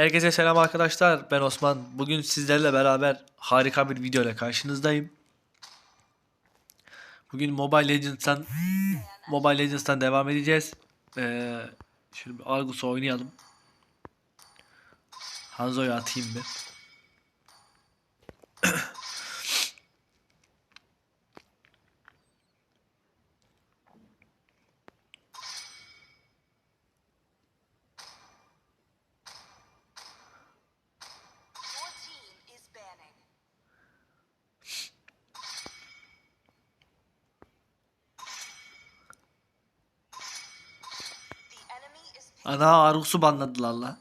Herkese selam arkadaşlar. Ben Osman. Bugün sizlerle beraber harika bir video ile karşınızdayım. Bugün Mobile Legends'tan Mobile Legends'tan devam edeceğiz. Ee, şöyle bir Argus'u oynayalım. Hanzo'yu atayım bir. Ana Argus'u banladılar la.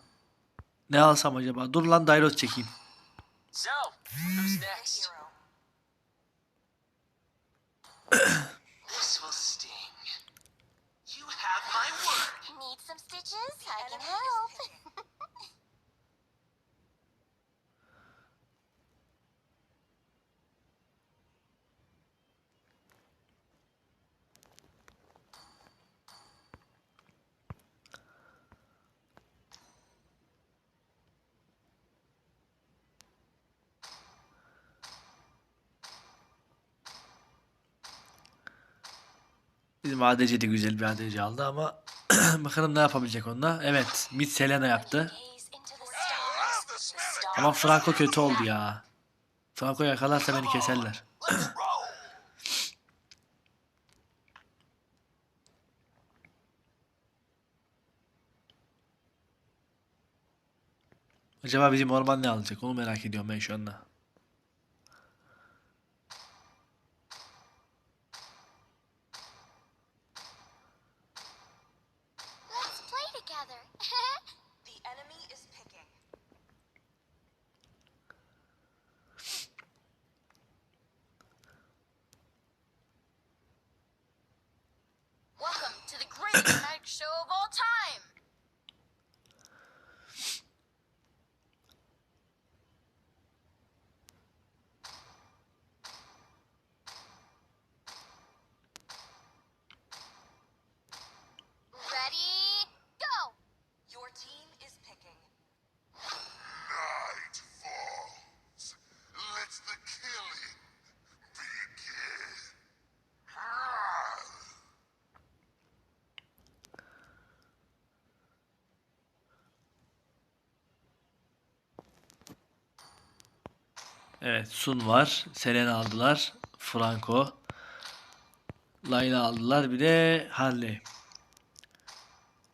Ne alsam acaba? Dur lan Dairos çekeyim. So, who's next? Bizim ADC de güzel bir ADC aldı ama bakalım ne yapabilecek onunla. Evet, mid Selena yaptı. Ama Franco kötü oldu ya. Franco yakalarsa beni keserler. Acaba bizim orman ne alacak? Onu merak ediyorum ben şu anda. Evet, Sun var. Selena aldılar. Franco. Layla aldılar. Bir de Harley.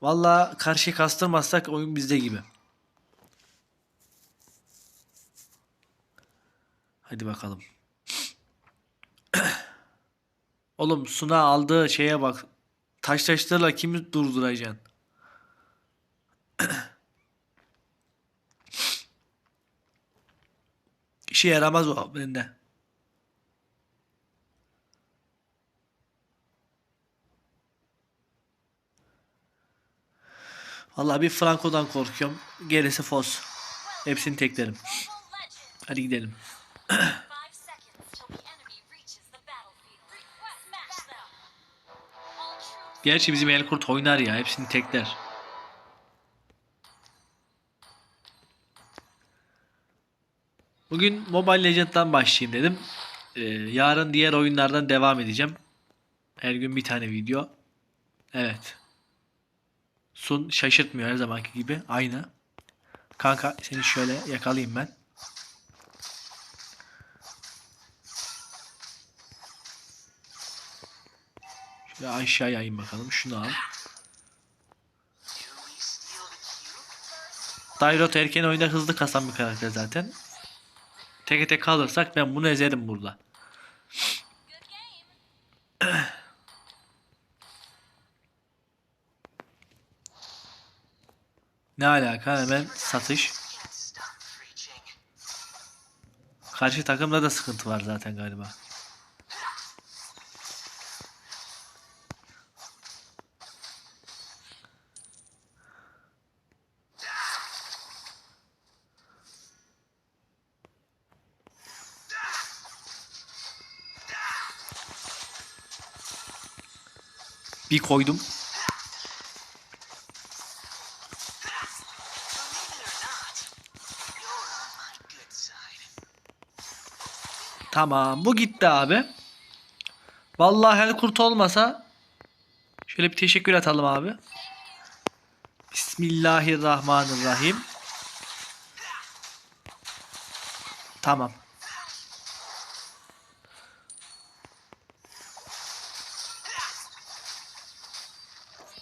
Valla karşıyı kastırmazsak oyun bizde gibi. Hadi bakalım. Oğlum Suna aldığı şeye bak. Taş taşlarla kimi durduracaksın? İşe yaramaz o bende. Vallahi bir Franco'dan korkuyorum. Gerisi Fos. Hepsini teklerim. Hadi gidelim. Gerçi bizim Elkurt oynar ya. Hepsini tekler. Bugün Mobile Legends'dan başlayayım dedim. Ee, yarın diğer oyunlardan devam edeceğim. Her gün bir tane video. Evet. Sun şaşırtmıyor her zamanki gibi. Aynı. Kanka seni şöyle yakalayayım ben. Şöyle aşağıya in bakalım. Şunu al. Dairot erken oyunda hızlı kasan bir karakter zaten. Teke tek kalırsak ben bunu ezerim burada. Ne alaka hemen satış. Karşı takımda da sıkıntı var zaten galiba. Bir koydum. Tamam bu gitti abi. Vallahi hel kurt olmasa şöyle bir teşekkür atalım abi. Bismillahirrahmanirrahim. Tamam.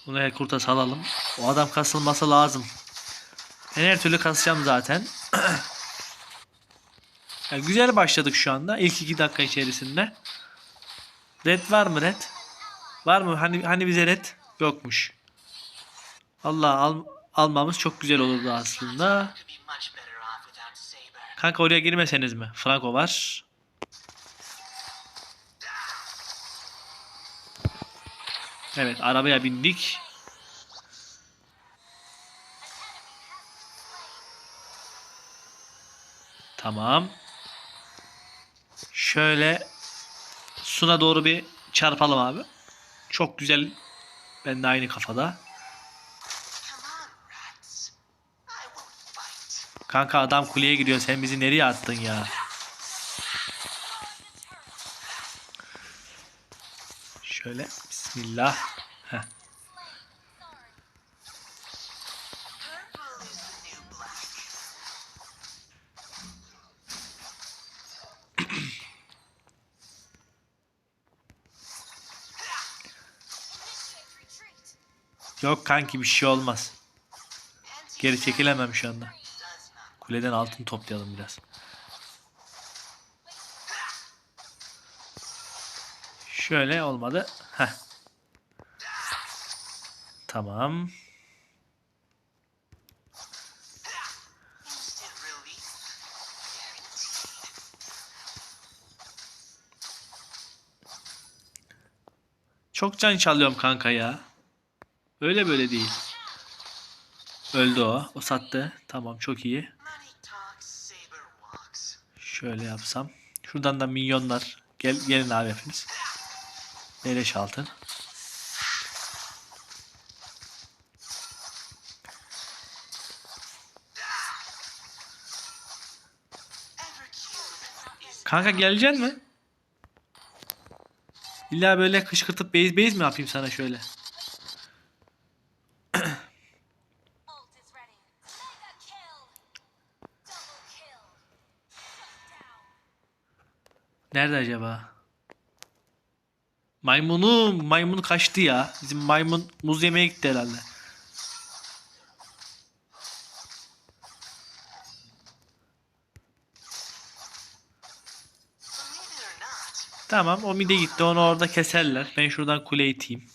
Bunu el kurta salalım. O adam kasılması lazım. Ben her türlü kasacağım zaten. Ya güzel başladık şu anda. İlk iki dakika içerisinde. Red var mı red? Var mı? Hani hani bize red yokmuş. Allah al, almamız çok güzel olurdu aslında. Kanka oraya girmeseniz mi? Franco var. Evet arabaya bindik. Tamam. Şöyle Suna doğru bir çarpalım abi. Çok güzel. Ben de aynı kafada. Kanka adam kuleye gidiyor. Sen bizi nereye attın ya? Şöyle bismillah. Heh. Yok kanki bir şey olmaz. Geri çekilemem şu anda. Kuleden altın toplayalım biraz. Şöyle olmadı. Heh. Tamam. Çok can çalıyorum kanka ya. Öyle böyle değil. Öldü o. O sattı. Tamam çok iyi. Şöyle yapsam. Şuradan da minyonlar. Gel, gelin abi hepiniz. Beleş altın. Kanka geleceksin mi? İlla böyle kışkırtıp base base mi yapayım sana şöyle? Ult is Maymunu, maymun kaçtı ya. Bizim maymun muz yemeye gitti herhalde. Tamam o mide gitti onu orada keserler. Ben şuradan kule iteyim.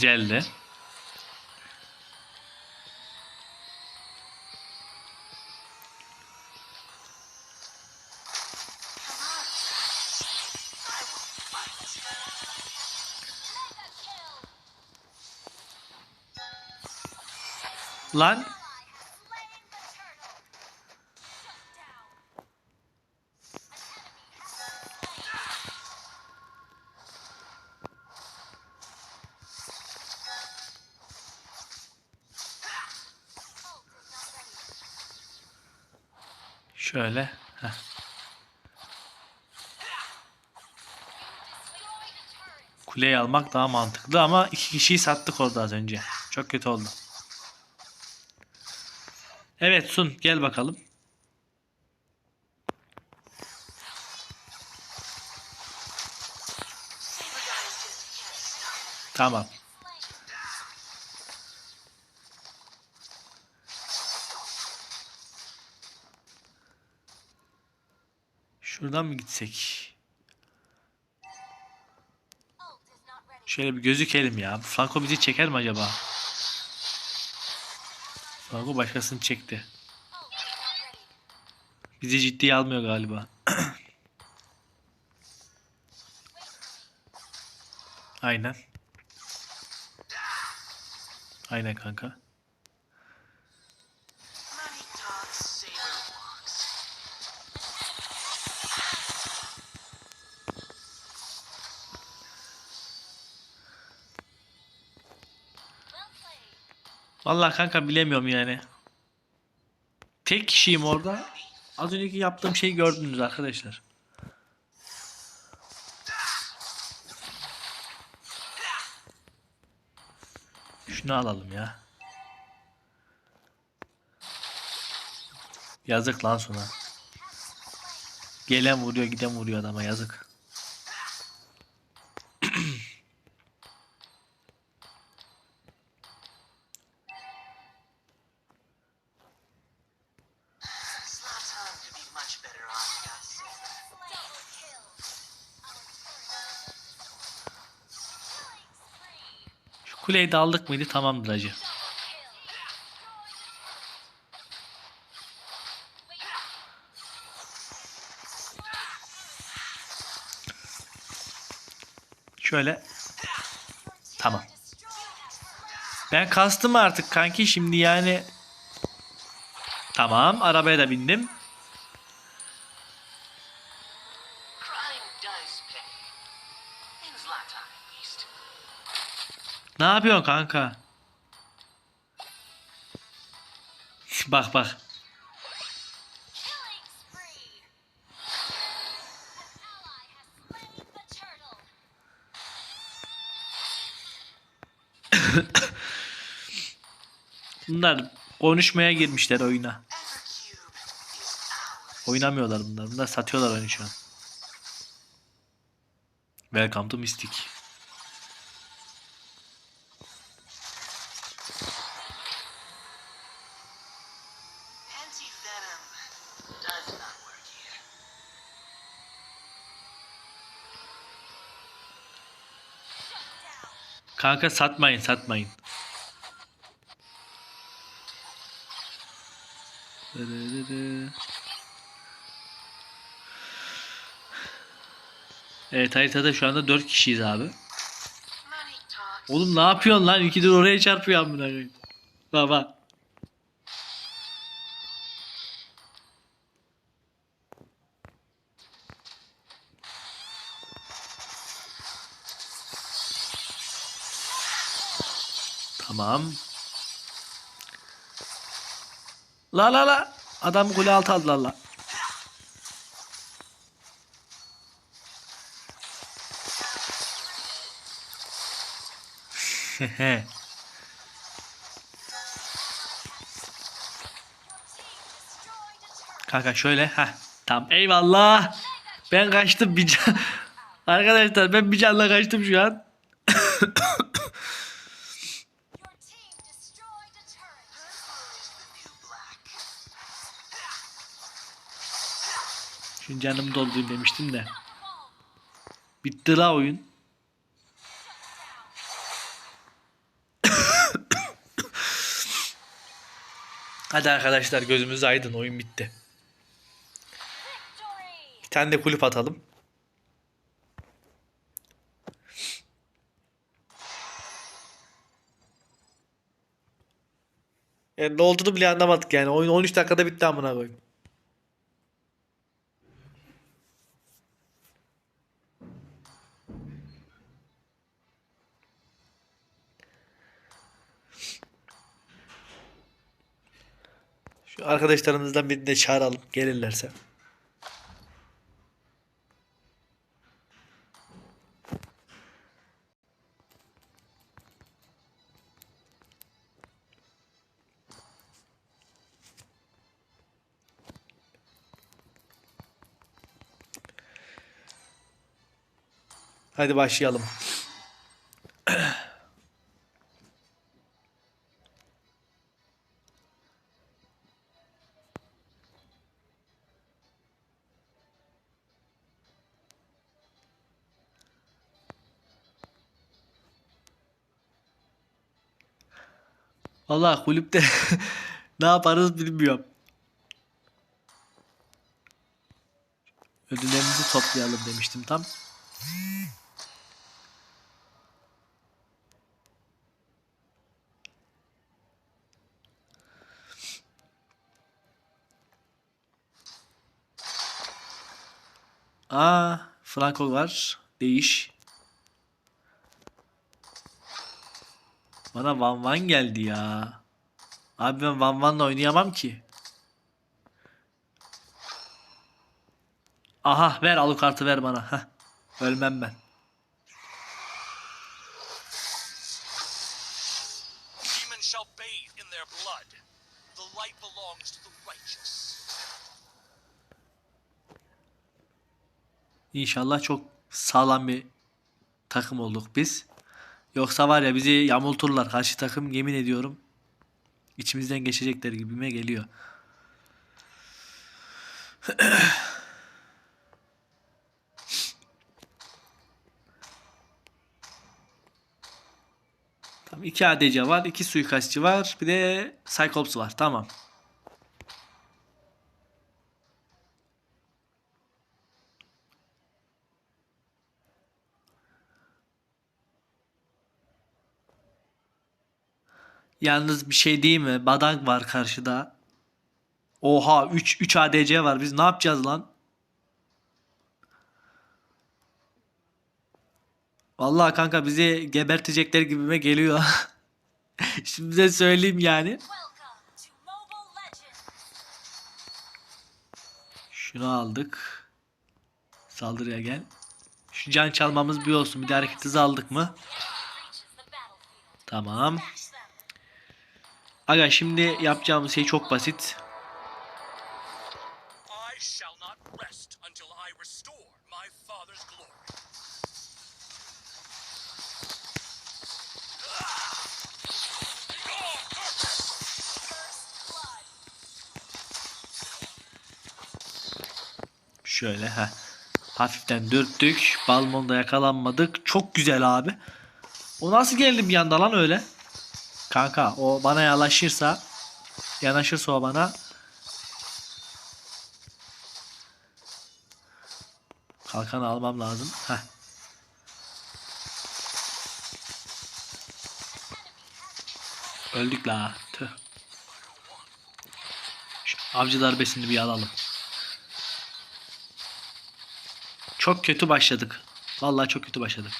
Kill. Lan şöyle. Heh. Kuleyi almak daha mantıklı ama iki kişiyi sattık orada az önce. Çok kötü oldu. Evet Sun gel bakalım. Tamam. Şuradan mı gitsek? Şöyle bir gözükelim ya. Franco bizi çeker mi acaba? Franco başkasını çekti. Bizi ciddiye almıyor galiba. Aynen. Aynen kanka. Vallahi kanka bilemiyorum yani. Tek kişiyim orada. Az önceki yaptığım şeyi gördünüz arkadaşlar. Şunu alalım ya. Yazık lan sana. Gelen vuruyor giden vuruyor adama yazık. Kuleyi de aldık mıydı tamamdır hacı. Şöyle. Tamam. Ben kastım artık kanki şimdi yani. Tamam arabaya da bindim. Ne yapıyorsun kanka? bak bak. Bunlar konuşmaya girmişler oyuna. Oynamıyorlar bunlar. Bunlar satıyorlar oyunu şu an. Welcome to Mystic. Kanka satmayın satmayın. Evet haritada şu anda 4 kişiyiz abi. Oğlum ne yapıyorsun lan? İkidir oraya çarpıyor amına koyayım. Baba. Tamam. La la la. Adam kule altı aldılar la. Kanka şöyle ha tamam eyvallah. Ben kaçtım bir can. Arkadaşlar ben bir canla kaçtım şu an. Canımı doldurayım demiştim de. Bitti la oyun. Hadi arkadaşlar gözümüz aydın oyun bitti. Bir tane de kulüp atalım. Yani ne olduğunu bile anlamadık yani. Oyun 13 dakikada bitti amına koyayım. Şu arkadaşlarınızdan birini de çağıralım gelirlerse. Hadi başlayalım. Vallahi kulüpte ne yaparız bilmiyorum. Ödüllerimizi toplayalım demiştim tam. Aa, Franco var. Değiş. Bana Van Van geldi ya. Abi ben Van Van'la oynayamam ki. Aha ver alukartı ver bana. Heh. Ölmem ben. İnşallah çok sağlam bir takım olduk biz. Yoksa var ya bizi yamulturlar karşı takım yemin ediyorum. İçimizden geçecekler gibime geliyor. Tamam iki ADC var, iki suikastçı var, bir de Cyclops var. Tamam. Yalnız bir şey değil mi? Badang var karşıda. Oha 3 3 ADC var. Biz ne yapacağız lan? Vallahi kanka bizi gebertecekler gibime geliyor. Şimdi size söyleyeyim yani. Şunu aldık. Saldırıya gel. Şu can çalmamız bir olsun. Bir de hareket hızı aldık mı? Tamam. Aga şimdi yapacağımız şey çok basit. Şöyle ha. Hafiften dürttük. Balmonda yakalanmadık. Çok güzel abi. O nasıl geldi bir anda lan öyle? Kanka o bana yanaşırsa yanaşırsa o bana Kalkan almam lazım. Heh. Öldük la. Avcı darbesini bir alalım. Çok kötü başladık. Vallahi çok kötü başladık.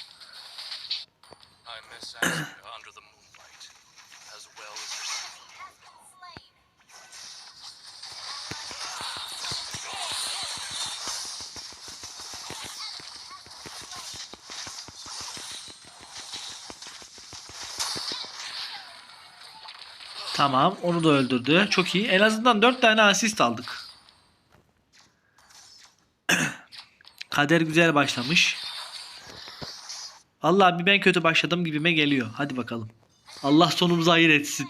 Tamam onu da öldürdü. Çok iyi. En azından 4 tane asist aldık. Kader güzel başlamış. Vallahi bir ben kötü başladım gibime geliyor. Hadi bakalım. Allah sonumuzu hayır etsin.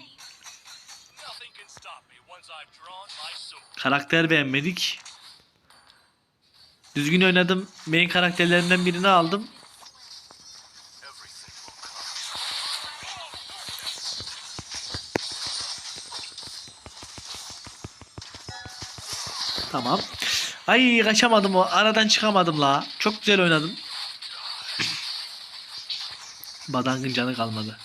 Karakter beğenmedik. Düzgün oynadım. Main karakterlerinden birini aldım. Ay kaçamadım o. Aradan çıkamadım la. Çok güzel oynadım. Badangın canı kalmadı.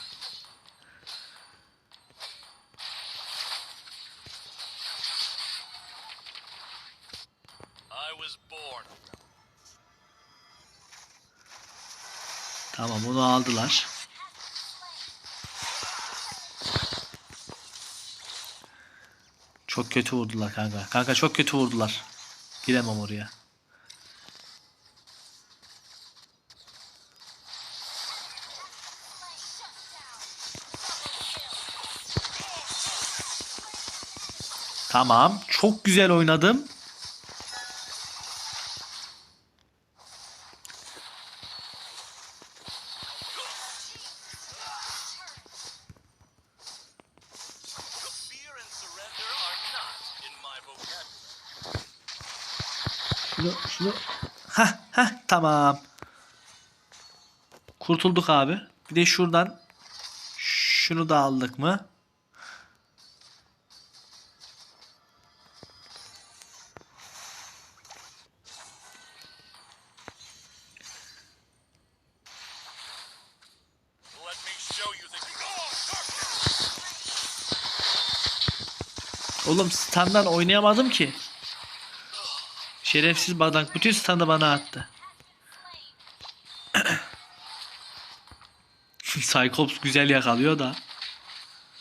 Tamam onu aldılar. Çok kötü vurdular kanka. Kanka çok kötü vurdular. Giremem oraya. Tamam. Çok güzel oynadım. Tamam. Kurtulduk abi. Bir de şuradan şunu da aldık mı? Oğlum standdan oynayamadım ki. Şerefsiz badank bütün standı bana attı. Cyclops güzel yakalıyor da.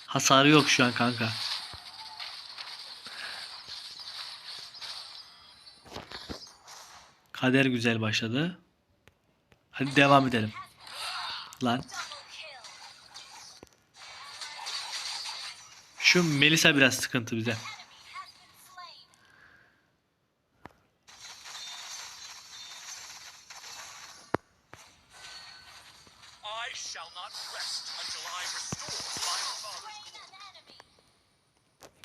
Hasarı yok şu an kanka. Kader güzel başladı. Hadi devam edelim. Lan. Şu Melisa biraz sıkıntı bize.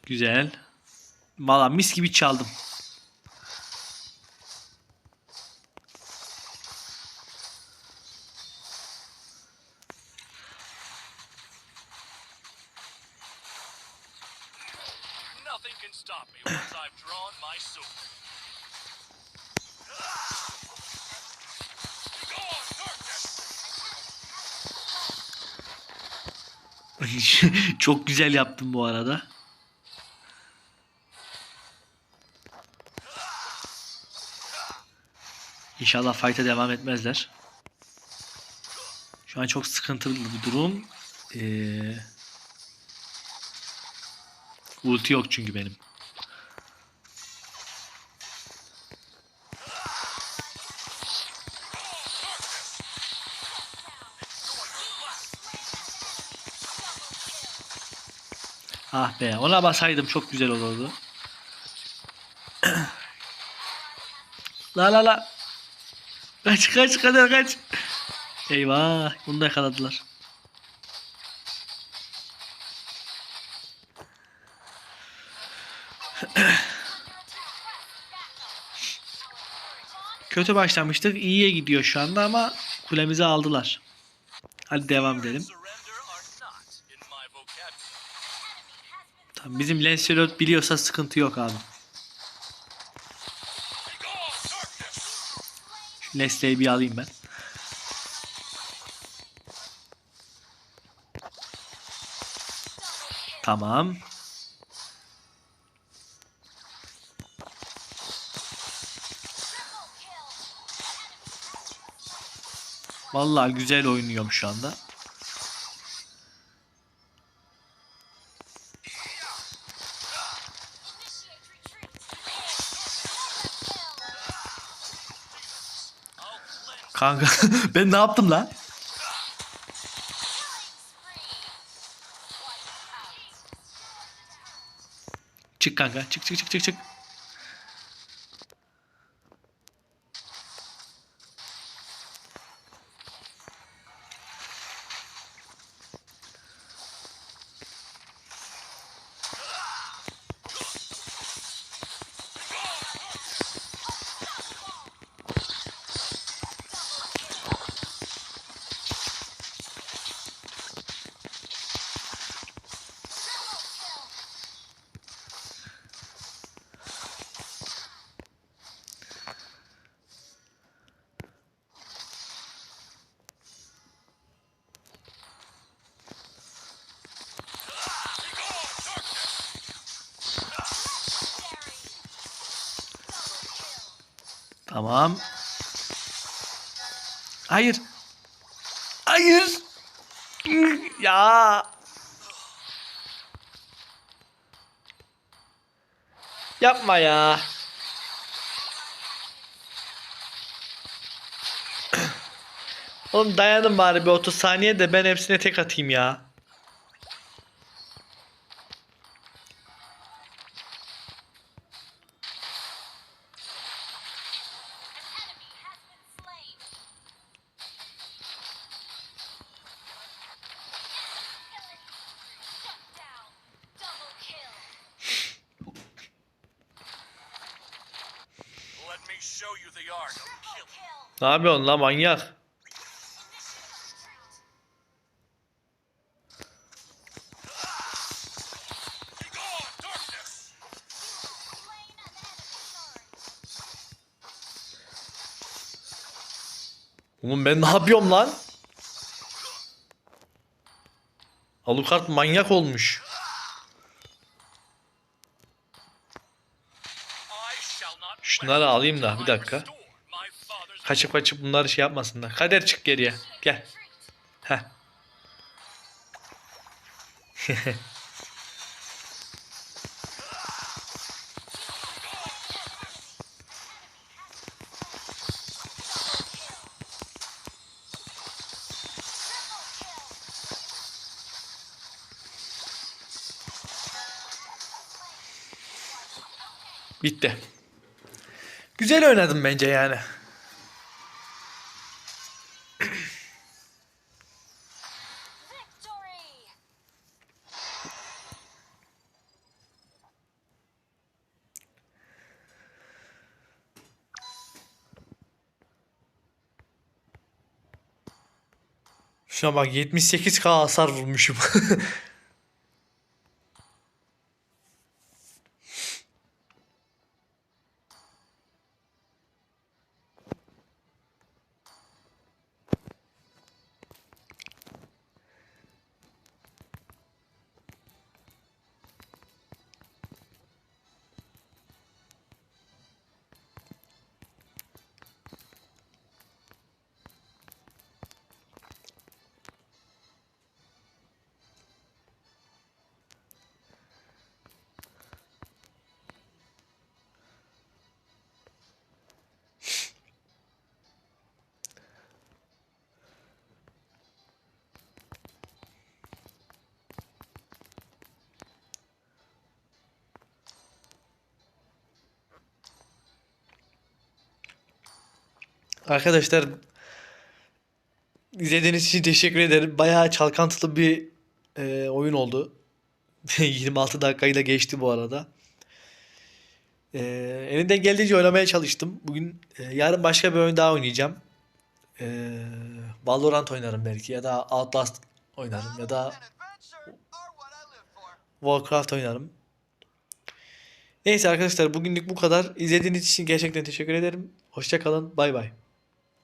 Güzel. Valla mis gibi çaldım. Çok güzel yaptım bu arada. İnşallah fight'a devam etmezler. Şu an çok sıkıntılı bir durum. Ee, ulti yok çünkü benim. Ah be ona basaydım çok güzel olurdu. la la la. Kaç kaç kadar kaç. Eyvah bunu da yakaladılar. Kötü başlamıştık. İyiye gidiyor şu anda ama kulemizi aldılar. Hadi devam edelim. Tamam, bizim Lancelot biliyorsa sıkıntı yok abi. Leslie'yi bir alayım ben. Tamam. Vallahi güzel oynuyorum şu anda. Kanka ben ne yaptım lan? Çık kanka. Çık çık çık çık çık. Tamam. Hayır. Hayır. Ya. Yapma ya. Oğlum dayanın bari bir 30 saniye de ben hepsine tek atayım ya. Ne yapıyorsun la manyak? Oğlum ben ne yapıyorum lan? Alucard manyak olmuş. Şunları alayım da, bir dakika. Kaçıp kaçıp bunları şey yapmasınlar. Kader çık geriye. Gel. Heh. Bitti. Güzel oynadım bence yani. Şuna bak 78k hasar vurmuşum. Arkadaşlar izlediğiniz için teşekkür ederim. Bayağı çalkantılı bir e, oyun oldu. 26 dakikayla geçti bu arada. E, elimden geldiğince oynamaya çalıştım. Bugün e, yarın başka bir oyun daha oynayacağım. E, Valorant oynarım belki ya da Outlast oynarım ya da Warcraft oynarım. Neyse arkadaşlar bugünlük bu kadar. İzlediğiniz için gerçekten teşekkür ederim. Hoşça kalın. Bay bay.